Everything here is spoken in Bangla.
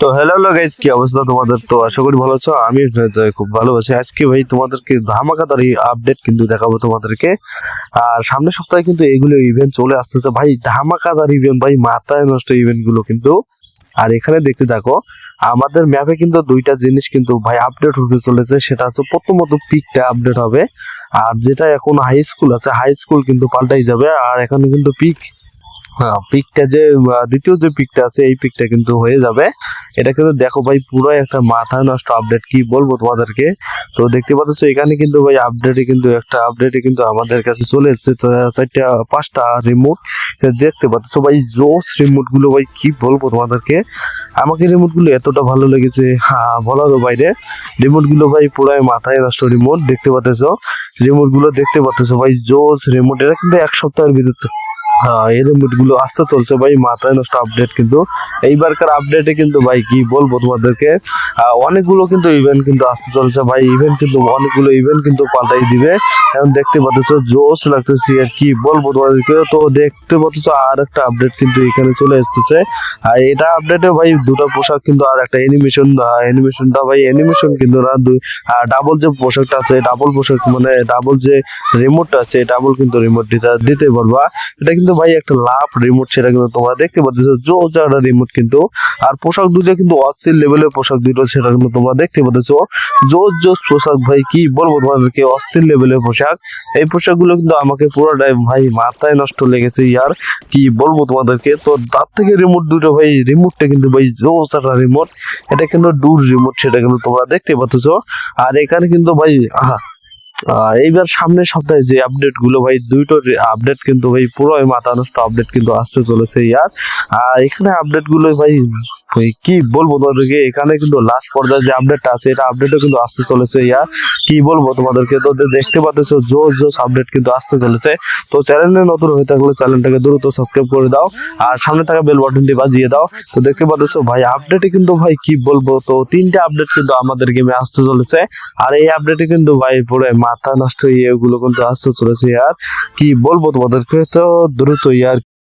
তো হ্যালো হ্যালো গাইজ কি অবস্থা তোমাদের? তো আশা করি ভালো আছো আমি খুব ভালো আছি। আজকে ভাই তোমাদেরকে ধামাকাদার আপডেট কিন্তু দেখাবো তোমাদেরকে। আর সামনের সপ্তাহে কিন্তু এগুলো ইভেন্ট চলে আসতেছে। ভাই, ধামাকাদার ইভেন্ট ভাই, মাথায় নষ্ট ইভেন্টগুলো কিন্তু। আর এখানে দেখতে থাকো, আমাদের ম্যাপে কিন্তু দুইটা জিনিস কিন্তু ভাই আপডেট হতে চলেছে। সেটা হচ্ছে প্রথমত পিকটা আপডেট হবে। আর যেটা এখন হাই স্কুল আছে হাই স্কুল কিন্তু পাল্টাই যাবে। আর এখানে কিন্তু পিক পিকটা যে দ্বিতীয় যে পিকটা আছে, এই পিকটা কিন্তু হয়ে যাবে। এটা কিন্তু দেখো ভাই পুরো একটা মাথা নষ্ট আপডেট কি বলব তোমাদেরকে? তো দেখতে পাচ্ছ, এখানে কিন্তু ভাই আপডেটে কিন্তু একটা আপডেটে কিন্তু আমাদের কাছে চলে এসেছে চারটা, পাঁচটা রিমোট দেখতে পাচ্ছ। ভাই, জোস রিমোটগুলো ভাই, কি বলব তোমাদেরকে? আমাকে রিমোটগুলো এতটা ভালো লেগেছে হ্যাঁ বলারও বাইরে। রিমোটগুলো ভাই, পুরাই মাথায় নষ্ট রিমোট দেখতে পাচ্ছ। রিমোটগুলো দেখতে পাচ্ছ, ভাই, জোস রিমোট এটা কিন্তু এক সপ্তাহের ভিতর হ্যাঁ এই রিমোটগুলো আসতে চলছে ভাই, মাথায় নষ্ট আপডেট কিন্তু। এইবারকার আপডেটে কিন্তু ভাই কি বলব তোমাদেরকে? অনেকগুলো কিন্তু ইভেন্ট কিন্তু আসতে চলছে। ভাই ইভেন্ট কিন্তু অনেকগুলো ইভেন্ট কিন্তু পাল্টাই দিবে। এখন দেখতে পাচ্ছ, জোশ লাগতেছে আর কি বলব তোমাদেরকে। তো দেখতে পাচ্ছ, আর একটা আপডেট কিন্তু এখানে চলে আসতেছে। আর এটা আপডেটে ভাই দুটো পোশাক কিন্তু আর একটা অ্যানিমেশন অ্যানিমেশনটা ভাই অ্যানিমেশন কিন্তু না, দুই ডাবল যে পোশাকটা আছে ডাবল পোশাক মানে ডাবল যে রিমোটটা আছে ডাবল কিন্তু রিমোট দিতে দিতে পারবা। এটা কিন্তু ভাই একটা লাভ রিমোট সেটা কিন্তু তোমরা দেখতে পাচ্ছ। জোস একটা রিমোট কিন্তু। আর পোশাক দুটো কিন্তু অস্থির লেভেলের পোশাক দুটো সেটা কিন্তু তোমরা দেখতে পাচ্ছ। জোস জোস পোশাক ভাই কি বলব তোমাদেরকে? অস্থির লেভেলের পোশাক। এই পোশাকগুলো কিন্তু আমাকে পুরোটাই ভাই মাথায় নষ্ট লেগেছে ইয়ার। কি বলব তোমাদেরকে? তো তার থেকে রিমোট দুটো ভাই রিমোটটা কিন্তু ভাই জোস একটা রিমোট এটা কিন্তু ডুর রিমোট সেটা কিন্তু তোমরা দেখতে পাচ্ছ। আর এখানে কিন্তু ভাই আহ, এইবার সামনের সপ্তাহে যে আপডেটগুলো ভাই, দুইটো আপডেট কিন্তু ভাই পুরো মাথা নষ্ট আপডেট কিন্তু আসতে চলেছে ইয়ার আর। এখানে আপডেটগুলো ভাই কি বলব তোমাদেরকে, এখানে কিন্তু লাস্ট পর্যায়ে যে আপডেটটা আছে, এটা আপডেটও কিন্তু আসতে চলেছে ইয়ার কি বলব তোমাদেরকে, তো দেখতে পাচ্ছ, জোর জোস আপডেট কিন্তু আসতে চলেছে। তো চ্যানেলে নতুন হয়ে থাকলে চ্যানেলটাকে দ্রুত সাবস্ক্রাইব করে দাও, আর সামনে থাকা বেল বাটনটি বাজিয়ে দাও। তো দেখতে পাচ্ছ, ভাই আপডেটে কিন্তু ভাই, কি বলব, তো তিনটে আপডেট কিন্তু আমাদের গেমে আসতে চলেছে। আর এই আপডেটে কিন্তু ভাই পুরো মাথা নষ্ট এগুলো কিন্তু আসতে চলেছে আর কি বলব তোমাদেরকে? তো দ্রুত ইয়ার